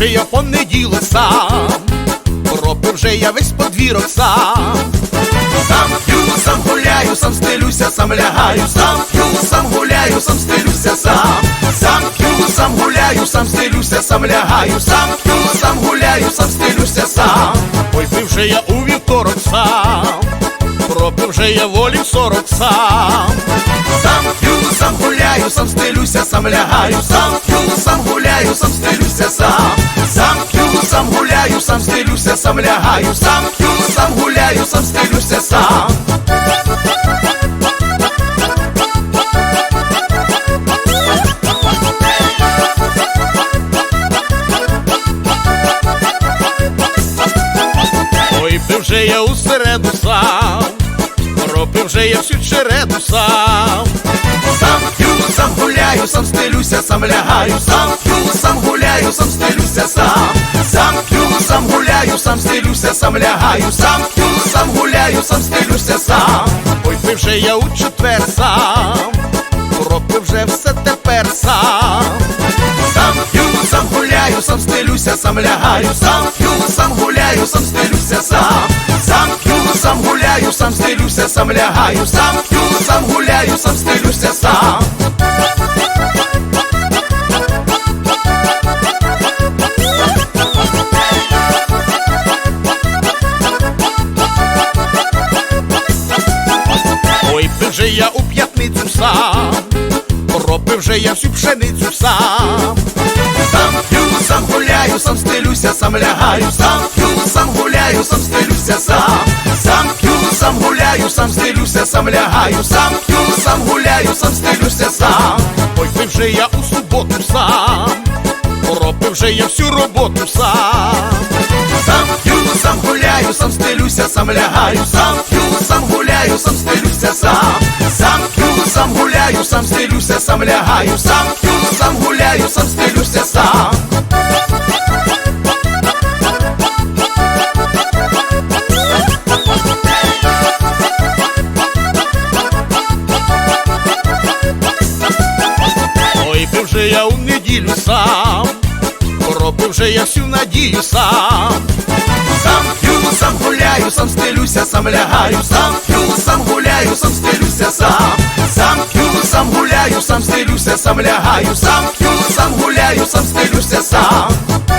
вже я понеділок сам, пропив вже я весь подвірок сам. Сам п'ю, сам гуляю, сам стелюся, сам лягаю, сам п'ю, сам гуляю, сам стелюся, сам, сам п'ю, сам гуляю, сам стелюся, сам лягаю, сам п'ю, сам гуляю, сам стелюся, сам. Ой, вже я у вівторок сам, пропив вже я волів сорок сам. Сам п'ю, сам гуляю, сам стелюся, сам лягаю, сам п'ю, сам гуляю, сам стелюся, сам, сам лягаю, сам п'ю, сам гуляю, сам стелюся, сам. Ой, пив же я у середу сам, робив же я всю череду сам. Сам п'ю, сам гуляю, сам стелюся, сам лягаю, сам п'ю, сам гуляю, сам стелюся, сам, сам п'ю, сам гуляю, сам стелюся, сам лягаю, сам п'ю, сам гуляю, сам стелюся, сам. Ой, пив же я у четвер сам, робив вже все тепер сам. Сам п'ю, сам гуляю, сам стелюся, сам лягаю, сам п'ю, сам гуляю, сам стелюся, сам, сам п'ю, сам гуляю, сам стелюся, сам лягаю, сам п'ю, сам гуляю, сам стелюся, сам. Пропив же я всю пшеницю сам. Сам п'ю, сам гуляю, сам стелюся, сам лягаю, сам п'ю, сам гуляю, сам стелюся, сам, сам п'ю, сам гуляю, сам стелюся, сам лягаю, сам п'ю, сам гуляю, сам стелюся, сам. Ой, пив же я у суботу сам, пропив же я всю роботу сам. Сам п'ю, сам гуляю, сам стелюся, сам лягаю, сам п'ю, сам гуляю, сам стелюся, сам, сам сам лягаю, сам п'ю, сам гуляю, сам стелюся, сам. Ой, пив же я у неділю сам, пропив же я всю надію сам. Сам п'ю, сам гуляю, сам стелюся, сам лягаю, сам п'ю, сам гуляю, сам стелюся, сам, сам стелюся, сам лягаю, сам п'ю, сам гуляю, сам стелюся, сам.